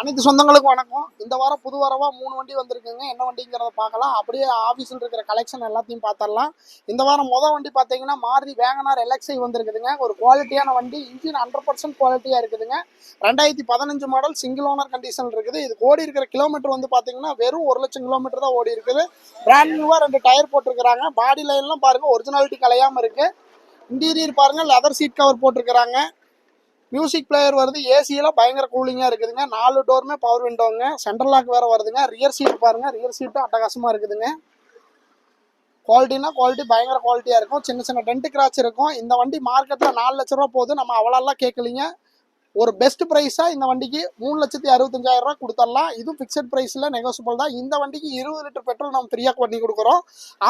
அனைத்து சொந்தங்களுக்கும் வணக்கம். இந்த வாரம் புது வாரமாக மூணு வண்டி வந்திருக்குங்க. என்ன வண்டிங்கிறத பார்க்கலாம். அப்படியே ஆஃபீஸில் இருக்கிற கலெக்ஷன் எல்லாத்தையும் பார்த்துடலாம். இந்த வாரம் மொதல் வண்டி பார்த்தீங்கன்னா மாறுதி வேகனார் எலக்ஸை வந்திருக்குதுங்க. ஒரு குவாலிட்டியான வண்டி. இன்ஜின் ஹண்ட்ரட் பர்சன்ட் குவாலிட்டியாக இருக்குதுங்க. ரெண்டாயிரத்தி பதினஞ்சு மாடல் சிங்கிள் ஓனர் கண்டிஷன் இருக்குது. இது ஓடி இருக்கிற கிலோமீட்டர் வந்து பார்த்தீங்கன்னா வெறும் ஒரு லட்சம் கிலோமீட்டர் தான் ஓடி இருக்குது. பிராண்ட் நியூவாக ரெண்டு டயர் போட்டிருக்கிறாங்க. பாடி லைன்லாம் பாருங்கள் ஒரிஜினாலிட்டி கலையாமல் இருக்குது இன்டீரியர் பாருங்கள் லெதர் சீட் கவர் போட்டிருக்கிறாங்க. மியூசிக் பிளேயர் வருது ஏசியெல்லாம் பயங்கர கூலிங்காக இருக்குதுங்க. நாலு டோருமே பவர் விண்டோங்க சென்ட்ரல் லாக் வேறு வருதுங்க. ரியர் சீட் பாருங்கள் ரியர் சீட்டும் அட்டகாசமாக இருக்குதுங்க. குவாலிட்டினா குவாலிட்டி பயங்கர குவாலிட்டியாக இருக்கும். சின்ன சின்ன டென்ட் கிராச் இருக்கும். இந்த வண்டி மார்க்கெட்டில் நாலு லட்ச ரூபா போகுது. நம்ம அவ்வளோலாம் கேட்கலிங்க ஒரு பெஸ்ட் ப்ரைஸாக இந்த வண்டிக்கு மூணு லட்சத்தி அறுபத்தஞ்சாயிரம் ரூபா கொடுத்துடலாம் இதுவும் ஃபிக்ஸட் ப்ரைஸில் நெகோசியபிள் தான். இந்த வண்டிக்கு இருபது லிட்டர் பெட்ரோல் நம்ம ஃப்ரீயாக பண்ணி கொடுக்குறோம்.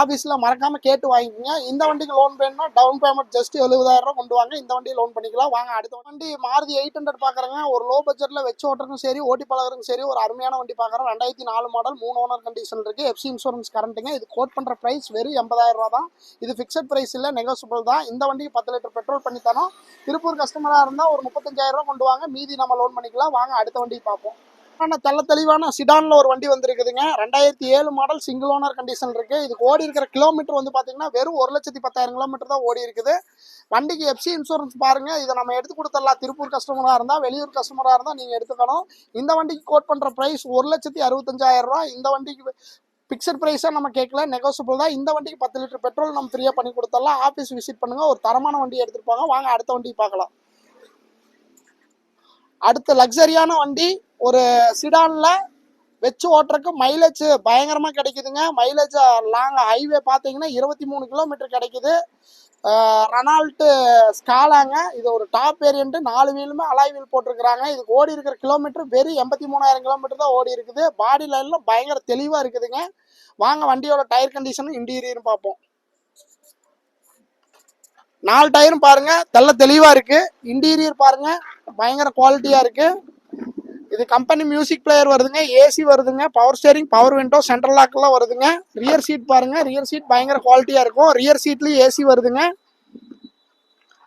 ஆஃபீஸில் மறக்காமல் கேட்டு வாங்கிக்கோங்க. இந்த வண்டிக்கு லோன் வேணும்னா டவுன் பேமெண்ட் ஜஸ்ட் எழுபதாயிரம் ரூபா கொண்டு வாங்க. இந்த வண்டியை லோன் பண்ணிக்கலாம். வாங்க அடுத்த வண்டி. மாறுதி எயிட் ஹண்ட்ரட் பார்க்குறேங்க. ஒரு லோ பட்ஜெட்டில் வச்சு ஓட்டுறதுக்கும் சரி ஓட்டி பழகிறதுக்கும் சரி ஒரு அருமையான வண்டி பார்க்குறோம். ரெண்டாயிரத்தி நாலு மாடல் மூணு ஓனர் கண்டிஷன் இருக்குது எஃப்சி இன்சூரன்ஸ் கரண்ட்டுங்க இது கோட் பண்ணுற ப்ரைஸ் வெறும் எண்பதாயிரம் ரூபா தான். இது ஃபிக்ஸட் ப்ரைஸ் இல்லை நெகோசியபிள் தான். இந்த வண்டிக்கு பத்து லிட்டர் பெட்ரோல் பண்ணி தரோம் திருப்பூர் கஸ்டமராக இருந்தால் ஒரு முப்பத்தஞ்சாயிரம் ரூபா கொண்டு வாங்க மீதி நம்ம லோன் பண்ணிக்கலாம். வாங்க அடுத்த வண்டி பார்ப்போம். ஆனால் தெல்ல தெளிவான சிடானில் ஒரு வண்டி வந்திருக்குதுங்க. ரெண்டாயிரத்தி ஏழு மாடல் சிங்கிள் ஓனர் கண்டிஷன் இருக்குது இதுக்கு ஓடி இருக்கிற கிலோமீட்டர் வந்து பார்த்தீங்கன்னா வெறும் ஒரு லட்சத்தி பத்தாயிரம் கிலோமீட்டர் தான் ஓடி இருக்குது. வண்டிக்கு எஃப்சி இன்சூரன்ஸ் பாருங்கள் இதை நம்ம எடுத்து கொடுத்துடலாம். திருப்பூர் கஸ்டமராக இருந்தால் வெளியூர் கஸ்டமராக இருந்தால் நீங்கள் எடுத்துக்கணும். இந்த வண்டிக்கு கோட் பண்ணுற ப்ரைஸ் ஒரு லட்சத்தி அறுபத்தஞ்சாயிரம் ரூபா இந்த வண்டிக்கு பிக்சட் ப்ரைஸாக நம்ம கேட்கல நெகோசியபிள் தான். இந்த வண்டிக்கு பத்து லிட்டர் பெட்ரோல் நம்ம ஃப்ரீயாக பண்ணி கொடுத்துடலாம். ஆஃபீஸ் விசிட் பண்ணுங்கள் ஒரு தரமான வண்டி எடுத்துகிட்டு போங்க. வாங்க அடுத்த வண்டி பார்க்கலாம். அடுத்த லக்ஸரியான வண்டி ஒரு சிடானில் வச்சு ஓட்டுறதுக்கு மைலேஜ் பயங்கரமாக கிடைக்குதுங்க. மைலேஜ் லாங் ஹைவே பார்த்தீங்கன்னா இருபத்தி மூணு கிலோமீட்டர் கிடைக்குது. ரெனால்ட்டு ஸ்காலாங்க இது ஒரு டாப் வேரியண்ட்டு நாலு வீலுமே அலாய் வீல் போட்டிருக்கிறாங்க. இதுக்கு ஓடி இருக்கிற கிலோமீட்டர் வெறும் எண்பத்தி மூணாயிரம் கிலோமீட்டர் தான் ஓடி இருக்குது. பாடி லைன்லாம் பயங்கர தெளிவாக இருக்குதுங்க. வாங்க வண்டியோட டயர் கண்டிஷனும் இன்டீரியரும் பார்ப்போம். நாலு டயரும் பாருங்க தெல்ல தெளிவாக இருக்கு. இன்டீரியர் பாருங்க. பயங்கர குவாலிட்டியா இருக்கு. இது கம்பெனி மியூசிக் பிளேயர் வருதுங்க ஏசி வருதுங்க power steering power window central லாக்லாம் வருதுங்க. ரியர் சீட் பாருங்க ரியர் சீட் பயங்கர குவாலிட்டியாக இருக்கும். ரியர் சீட்லேயும் ஏசி வருதுங்க.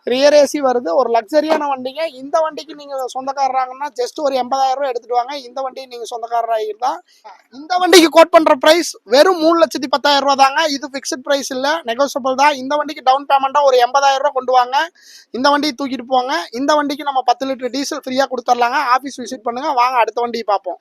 ரியர் ஏசி வருது. ஒரு லக்ஸரியான வண்டிங்க. இந்த வண்டிக்கு நீங்க சொந்தக்காரராங்கன்னா ஜஸ்ட் ஒரு எண்பதாயிரம் ரூபாய் எடுத்துட்டு வாங்க. இந்த வண்டி நீங்க சொந்தக்காரராகிருந்தா இந்த வண்டிக்கு கோட் பண்ற பிரைஸ் வெறும் மூணு லட்சத்தி பத்தாயிரம் ரூபா தாங்க. இது ஃபிக்ஸ்ட் பிரைஸ் இல்ல. நெகோசியபிள் தான். இந்த வண்டிக்கு டவுன் பேமெண்டா ஒரு எண்பதாயிரம் ரூபாய் கொண்டு வாங்க. இந்த வண்டியை தூக்கிட்டு போங்க. இந்த வண்டிக்கு நம்ம பத்து லிட்டர் டீசல் ஃப்ரீயா கொடுத்துர்லாங்க ஆஃபீஸ் விசிட் பண்ணுங்க. வாங்க அடுத்த வண்டியை பார்ப்போம்.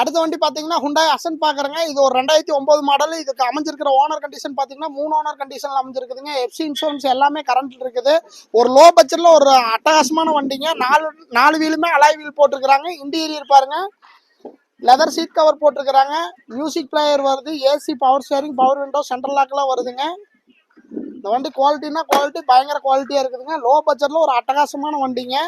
அடுத்த வண்டி பார்த்தீங்கன்னா ஹுண்டாய் அசன் பார்க்குறேங்க இது ஒரு ரெண்டாயிரத்தி ஒம்பது மாடல் இதுக்கு அமைஞ்சிருக்கிற ஓனர் கண்டிஷன் பார்த்தீங்கன்னா மூணு ஓனர் கண்டிஷனில் அமைஞ்சிருக்குதுங்க. எஃப்சி இன்சூரன்ஸ் எல்லாமே கரண்ட் இருக்குது. ஒரு லோ பட்ஜெட்டில் ஒரு அட்டகாசமான வண்டிங்க. நாலு நாலு வீலுமே அலாய் வீல் போட்டிருக்கிறாங்க. இன்டீரியர் பாருங்க. லெதர் சீட் கவர் போட்டிருக்கிறாங்க. மியூசிக் பிளேயர் வருது. AC power steering power window central லாக்லாம் வருதுங்க. இந்த வண்டி குவாலிட்டினா குவாலிட்டி பயங்கர குவாலிட்டியாக இருக்குதுங்க. லோ பட்ஜெட்டில் ஒரு அட்டகாசமான வண்டிங்க.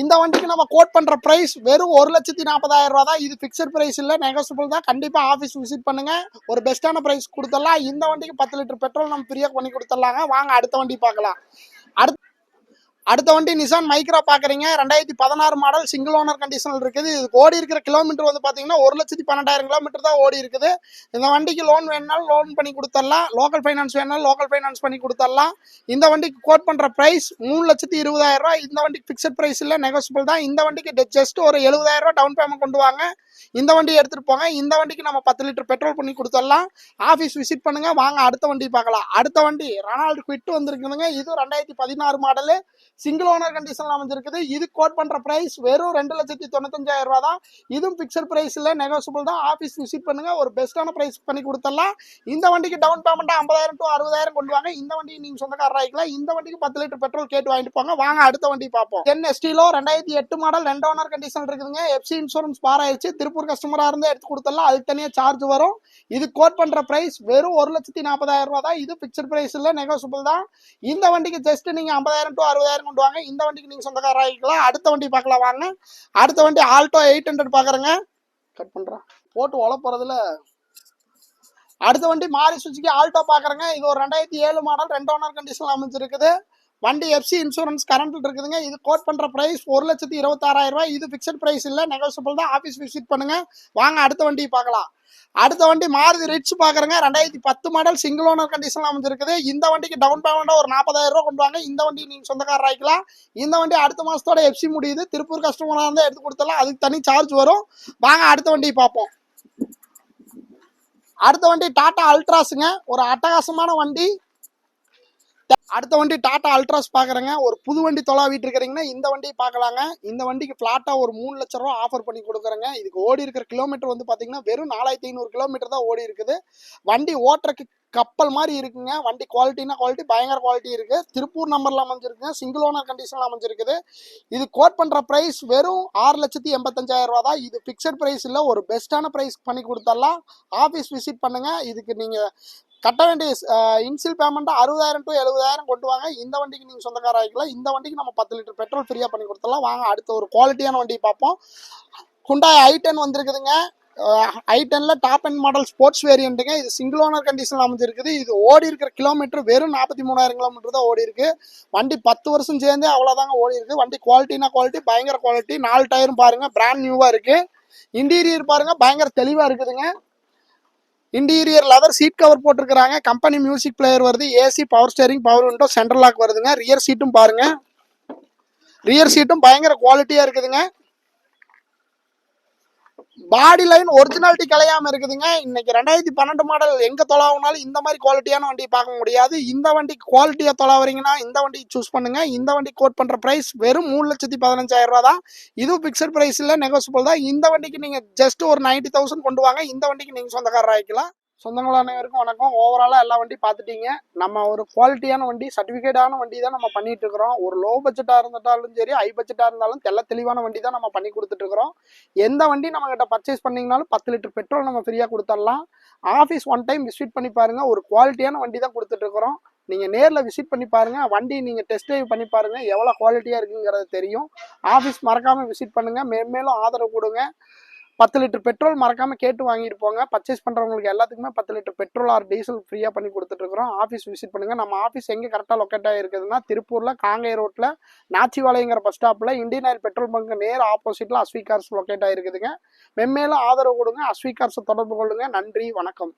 இந்த வண்டிக்கு நம்ம கோட் பண்ற பிரைஸ் வெறும் ஒரு லட்சத்தி நாற்பதாயிரம் ரூபா தான். இது பிக்சட் பிரைஸ் இல்ல நெகோசியபிள் தான். கண்டிப்பா ஆஃபீஸ் விசிட் பண்ணுங்க. ஒரு பெஸ்ட்டான பிரைஸ் கொடுத்துடலாம். இந்த வண்டிக்கு பத்து லிட்டர் பெட்ரோல் நம்ம ஃப்ரீயா பண்ணி கொடுத்துடலாங்க. வாங்க அடுத்த வண்டி பார்க்கலாம். அடுத்த அடுத்த வண்டி நிசான் மைக்ரா பார்க்குறீங்க ரெண்டாயிரத்தி பதினாறு மாடல் சிங்கிள் ஓனர் கண்டிஷனில் இருக்குது. இது ஓடி இருக்கிற கிலோமீட்டர் வந்து பார்த்தீங்கன்னா ஒரு லட்சத்தி பன்னெண்டாயிரம் கிலோமீட்டர் தான் ஓடி இருக்குது. இந்த வண்டிக்கு லோன் வேணுனாலும் லோன் பண்ணி கொடுத்துடலாம் லோக்கல் ஃபைனான்ஸ் வேணாலும் லோக்கல் ஃபைனான்ஸ் பண்ணி கொடுத்துடலாம் இந்த வண்டிக்கு கோட் பண்ணுற ப்ரைஸ் மூணு லட்சத்தி இருபதாயிரம் ரூபா இந்த வண்டிக்கு ஃபிக்ஸட் ப்ரைஸ் இல்லை நெகோசியபிள் தான். இந்த வண்டிக்கு ஜஸ்ட் ஒரு எழுபதாயிரம் ரூபா டவுன் பேமெண்ட் கொண்டு வாங்க. இந்த வண்டி எடுத்துகிட்டு போங்க. இந்த வண்டிக்கு நம்ம பத்து லிட்டர் பெட்ரோல் பண்ணி கொடுத்துடலாம் ஆஃபீஸ் விசிட் பண்ணுங்க. வாங்க அடுத்த வண்டி பார்க்கலாம். அடுத்த வண்டி ரெனால்டு குவிட் வந்துருக்குதுங்க. இது ரெண்டாயிரத்தி பதினாறு மாடலு சிங்கிள் ஓனர் கண்டிஷன்ல அமைஞ்சிருக்குது. இது கோட் பண்ற பிரைஸ் வெறும் ரெண்டு லட்சத்தி தொண்ணூத்தஞ்சாயிரம் ரூபா தான் இதுவும் பிக்சர் பிரைஸ் இல்ல நெகோசியபிள் தான். ஆஃபீஸ் விசிட் பண்ணுங்க. ஒரு பெஸ்ட்டான பிரைஸ் பண்ணி கொடுத்துடலாம். இந்த வண்டிக்கு டவுன் பேமெண்ட் ஐம்பதாயிரம் டு அறுபதாயிரம் கொண்டு வாங்க. இந்த வண்டி நீங்க சொந்தக்காரர் ஆகிக்கலாம் இந்த வண்டிக்கு பத்து லிட்டர் பெட்ரோல் கேட்டு வாங்கிட்டு போங்க. வாங்க அடுத்த வண்டி பார்ப்போம். டென் எஸ்டிலோ ரெண்டாயிரத்தி எட்டு மாடல் ரெண்டு ஓனர் கண்டிஷன் இருக்குதுங்க. எஃப்சி இன்சூரன்ஸ் பார் ஆயிடுச்சு திருப்பூர் கஸ்டமரா இருந்து எடுத்து கொடுத்துடலாம். அதுக்கு தனியாக சார்ஜ் வரும். இது கோட் பண்ற பிரைஸ் வெறும் ஒரு லட்சத்தி நாற்பதாயிரம் ரூபா தான் இது பிக்சர் பிரைஸ் இல்லை நெகோசியபிள் தான். இந்த வண்டிக்கு ஜஸ்ட் நீங்க ஐம்பதாயிரம் டு அறுபதாயிரம் கொண்டு வாங்க. இந்த வண்டிக்கு நீங்க சொந்தக்காரர் ஆகிக்கலாம். அடுத்த வண்டி பார்க்கலாம் வாங்க. அடுத்த வண்டி ஆல்டோ எயிட் ஹண்ட்ரட் பாக்குறேங்க. கட் பண்றேன் போட்டு உழ போறதுல அடுத்த வண்டி மாறி சுச்சுக்கு ஆல்டோ பாக்குறேங்க. இது ஒரு ரெண்டாயிரத்தி ஏழு மாடல். ரெண்டு ஓனர் கண்டிஷன் அமைஞ்சிருக்குது. வண்டி எஃப்சி இன்சூரன்ஸ் கரண்ட்ல இருக்குதுங்க. இது கோட் பண்ற பிரைஸ் ஒரு லட்சத்தி இருபத்தாறாயிரம் ரூபாய். இது பிக்சட் பிரைஸ் இல்ல. நெகோசியபிள் தான். ஆபீஸ் விசிட் பண்ணுங்க. வாங்க அடுத்த வண்டி பார்க்கலாம். அடுத்த வண்டி மாருதி ரிட்ஸ் பாக்குறேங்க ரெண்டாயிரத்தி பத்து மாடல் சிங்கிள் ஓனர் கண்டிஷனில் அமைஞ்சிருக்குது. இந்த வண்டிக்கு டவுன் பேமெண்ட்டாக ஒரு நாற்பதாயிரம் ரூபாய் கொண்டு வாங்க. இந்த வண்டி நீங்க சொந்தக்காரர் ஆகிக்கலாம் இந்த வண்டி அடுத்த மாசத்தோட எஃப்சி முடியுது. திருப்பூர் கஸ்டமரா இருந்தா எடுத்து கொடுத்தலாம் அதுக்கு தனி சார்ஜ் வரும். வாங்க அடுத்த வண்டி பார்ப்போம். அடுத்த வண்டி டாடா அல்ட்ராஸுங்க ஒரு அட்டகாசமான வண்டி. அடுத்த வண்டி டாடா அல்ட்ராஸ் பார்க்குறேங்க ஒரு புது வண்டி தொலாவிட்டு இருக்கிறீங்கன்னா இந்த வண்டியை பார்க்கலாங்க இந்த வண்டிக்கு ஃப்ளாட்டாக ஒரு மூணு லட்ச ரூபா ஆஃபர் பண்ணி கொடுக்குறேங்க. இதுக்கு ஓடி இருக்கிற கிலோமீட்டர் வந்து பார்த்தீங்கன்னா வெறும் நாலாயிரத்தி ஐநூறு கிலோமீட்டர் தான் ஓடி இருக்குது. வண்டி ஓட்டுறக்கு கப்பல் மாதிரி இருக்குங்க. வண்டி குவாலிட்டினா குவாலிட்டி பயங்கர குவாலிட்டி இருக்கு. திருப்பூர் நம்பர்ல அமைஞ்சிருக்குங்க. சிங்கிள் ஓனர் கண்டிஷன்ல அமைஞ்சிருக்குது. இது கோட் பண்ற பிரைஸ் வெறும் ஆறு லட்சத்தி எண்பத்தஞ்சாயிரம் ரூபா தான். இது பிக்சட் பிரைஸ் இல்ல ஒரு பெஸ்ட்டான பிரைஸ் பண்ணி கொடுத்துடலாம் ஆஃபீஸ் விசிட் பண்ணுங்க. இதுக்கு நீங்க கட்ட வேண்டிய இன்சில் பேமெண்ட் அறுபதாயிரம் டு எழுபதாயிரம் கொண்டு வாங்க. இந்த வண்டிக்கு நீங்க சொந்தக்கார ஆகிக்கலாம் இந்த வண்டிக்கு நம்ம பத்து லிட்டர் பெட்ரோல் ஃப்ரீயா பண்ணி கொடுத்துடலாம் வாங்க அடுத்த ஒரு குவாலிட்டியான வண்டி பார்ப்போம். ஹுண்டாய் ஐ டென் வந்திருக்குதுங்க. ஐ டென்ல டாப் அண்ட் மாடல் ஸ்போர்ட்ஸ் வேரியண்ட்டுங்க இது சிங்கிள் ஓனர் கண்டிஷன் அமைஞ்சிருக்குது. இது ஓடி இருக்கிற கிலோமீட்டர் வெறும் நாற்பத்தி மூணாயிரம் கிலோமீட்டர் தான் ஓடி இருக்கு. வண்டி பத்து வருஷம் சேர்ந்து அவ்வளோதாங்க ஓடி இருக்கு. வண்டி குவாலிட்டினா குவாலிட்டி பயங்கர குவாலிட்டி நாலு டயரும் பாருங்க பிராண்ட் நியூவா இருக்கு. இன்டீரியர் பாருங்க பயங்கர தெளிவா இருக்குதுங்க. இன்டீரியர் லெதர் சீட் கவர் போட்டிருக்கிறாங்க. கம்பெனி மியூசிக் பிளேயர் வருது. AC power steering power window central lock வருதுங்க. ரியர் சீட்டும் பாருங்க. ரியர் சீட்டும் பயங்கர குவாலிட்டியா இருக்குதுங்க. பாடி லைன் ஒரிஜினாலிட்டி கலையாம இருக்குதுங்க. இன்னைக்கு ரெண்டாயிரத்தி பன்னெண்டு மாடல் எங்க தொலாவுனாலும் இந்த மாதிரி குவாலிட்டியான வண்டி பார்க்க முடியாது. இந்த வண்டி குவாலிட்டியா தொலாவறீங்கன்னா இந்த வண்டி சூஸ் பண்ணுங்க. இந்த வண்டி கோட் பண்ற பிரைஸ் வெறும் மூணு லட்சத்தி பதினஞ்சாயிரம் ரூபா தான் இதுவும் பிக்சட் பிரைஸ் இல்ல நெகோசியபிள் தான். இந்த வண்டிக்கு நீங்க ஜஸ்ட் ஒரு நைன்டி தௌசண்ட் கொண்டு வாங்க. இந்த வண்டிக்கு நீங்க சொந்தக்காரர் ஆகிக்கலாம் சொந்தங்கள் அனைவருக்கும் வணக்கம். ஓவராலாக எல்லா வண்டி பார்த்துட்டீங்க. நம்ம ஒரு குவாலிட்டியான வண்டி சர்டிஃபிகேட்டான வண்டி தான் நம்ம பண்ணிட்டு இருக்கிறோம். ஒரு லோ பட்ஜெட்டாக இருந்தாலும் சரி ஹை பட்ஜெட்டாக இருந்தாலும் தெல்ல தெளிவான வண்டி தான் நம்ம பண்ணி கொடுத்துட்டு இருக்கிறோம். எந்த வண்டி நம்ம கிட்ட பர்ச்சேஸ் பண்ணிங்கனாலும் பத்து லிட்டர் பெட்ரோல் நம்ம ஃப்ரீயாக கொடுத்துடலாம். ஆஃபீஸ் ஒன் டைம் விசிட் பண்ணி பாருங்கள் ஒரு குவாலிட்டியான வண்டி தான் கொடுத்துட்டு இருக்கிறோம். நீங்கள் நேரில் விசிட் பண்ணி பாருங்க. வண்டி நீங்கள் டெஸ்ட் ட்ரைவ் பண்ணி பாருங்கள் எவ்வளோ குவாலிட்டியாக இருக்குங்கிறது தெரியும். ஆஃபீஸ் மறக்காமல் விசிட் பண்ணுங்கள் மேன்மேலும் ஆதரவு கொடுங்க. பத்து லிட்டர் பெட்ரோல் மறக்காமல் கேட்டு வாங்கிட்டு போங்க. பர்ச்சேஸ் பண்ணுறவங்களுக்கு எல்லாத்துக்குமே பத்து லிட்டர் பெட்ரோல் ஆர் டீசல் ஃப்ரீயாக பண்ணி கொடுத்துட்ருக்குறோம் ஆஃபீஸ் விசிட் பண்ணுங்கள் நம்ம ஆஃபீஸ் எங்கே கரெக்டாக லொக்கேட் ஆகிருக்குதுன்னா திருப்பூரில் காங்கை ரோட்டில் நாச்சிவாளையங்கிற பஸ் ஸ்டாப்பில் இந்தியன் ஆயில் பெட்ரோல் பங்க் நேர் ஆப்போசிட்டில் அஸ்வி கார்ஸ் லொக்கேட் ஆயிருக்குதுங்க. மென்மேலும் ஆதரவு கொடுங்க. அஸ்வி தொடர்பு கொள்ளுங்கள் நன்றி வணக்கம்.